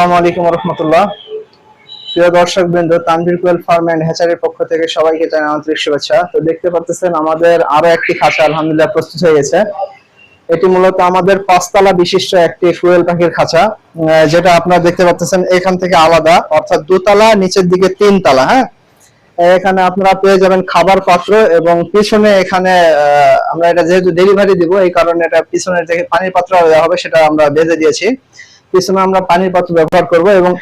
আসসালামু আলাইকুম রহমতুল্লাহ। প্রিয় দর্শক বৃন্দ, তানভীর কোয়েল ফার্ম এন্ড হ্যাচারির পক্ষ থেকে সবাইকে জানাই আন্তরিক শুভেচ্ছা। তো দেখতে পাচ্ছেন আমাদের আরও একটি খাঁচা আলহামদুলিল্লাহ প্রস্তুত হয়ে গেছে। এটি মূলত আমাদের পাঁচতলা বিশিষ্ট একটি ফুয়েল পাখির খাঁচা যেটা আপনারা দেখতে পাচ্ছেন এখান থেকে আলাদা, অর্থাৎ দুতলা, নিচের দিকে তিন তলা হ্যাঁ? এখানে আপনারা পেয়ে যাবেন খাবার পাত্র এবং পিছনে এখানে আমরা এটা যেহেতু ডেলিভারি দিব, এই কারণে এটা পিছনে থেকে পানির পাত্র দেওয়া হবে, সেটা আমরা বেঁধে দিয়েছি। পিছনে আমরা পানির পাত্র ব্যবহার করব এবং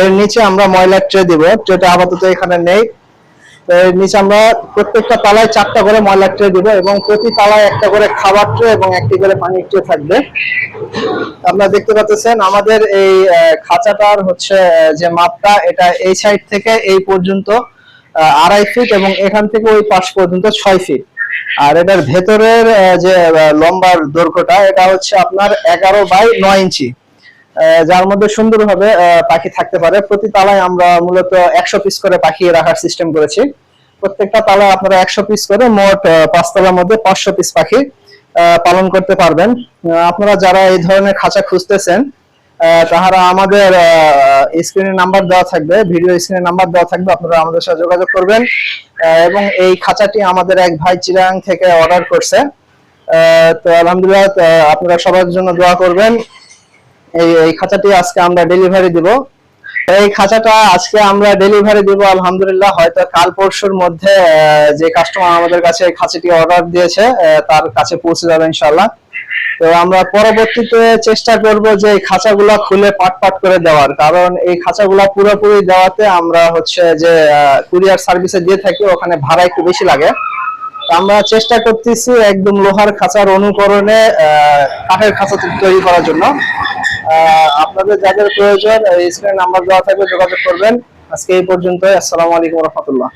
এর নিচে আমরা ময়লার ট্রে দিব। ট্রেটা আপাতত এখানে নেই। এর নিচে আমরা প্রত্যেকটা তালায় চারটা করে ময়লার ট্রে দিব এবং প্রতি তালায় একটা করে খাবার ট্রে এবং একটি করে পানির ট্রে থাকবে। আপনারা দেখতে পাচ্ছেন আমাদের এই খাঁচাটার হচ্ছে যে মাপটা, এটা এই সাইড থেকে এই পর্যন্ত আড়াই ফিট এবং এখান থেকে ওই পাশ পর্যন্ত ছয় ফিট আর এটার ভেতরের যে লম্বার দৈর্ঘ্যটা, এটা হচ্ছে আপনার এগারো বাই নয় ইঞ্চি। যার মধ্যে সুন্দরভাবে পাখি থাকতে পারে। প্রতি তালায় আমরা মূলত একশো পিস করে পাখি রাখার সিস্টেম করেছি। প্রত্যেকটা তালায় আপনারা একশো পিস করে মোট আহ, পাঁচ তলার মধ্যে পাঁচশো পিস পাখি পালন করতে পারবেন। আপনারা যারা এই ধরনের খাঁচা খুঁজতেছেন তাহারা আমাদের স্ক্রিনে নাম্বার দেওয়া থাকবে ভিডিও স্ক্রিনে নাম্বার দেওয়া থাকবে আপনারা আমাদের সাথে যোগাযোগ করবেন। এবং এই খাঁচাটি আমাদের এক ভাই চিরাং থেকে অর্ডার করছে। তো আলহামদুলিল্লাহ আপনারা সবার জন্য দোয়া করবেন। এই খাঁচাটি আজকে আমরা ডেলিভারি দিব। এই খাঁচাটা আজকে আমরা ডেলিভারি দিব, আলহামদুলিল্লাহ। হয়তো কাল পরশুর মধ্যে যে কাস্টমার আমাদের কাছে এই খাঁচাটি অর্ডার দিয়েছে তার কাছে পৌঁছে যাবে ইনশাল্লাহ তো আমরা পরবর্তীতে চেষ্টা করব যে এই খাঁচাগুলা খুলে পাট পাট করে দেওয়ার। কারণ এই খাঁচাগুলা পুরোপুরি দেওয়াতে আমরা হচ্ছে যে কুরিয়ার সার্ভিসে দিয়ে থাকি, ওখানে ভাড়া একটু বেশি লাগে। আমরা চেষ্টা করতেছি একদম লোহার খাঁচার অনুকরণে কাঠের খাঁচা তৈরি করার জন্য। আপনাদের যাদের প্রয়োজন স্ক্রিনে নাম্বার দেওয়া থাকবে যোগাযোগ করবেন। আজকে এই পর্যন্ত আসসালামু আলাইকুম রহমতুল্লাহ।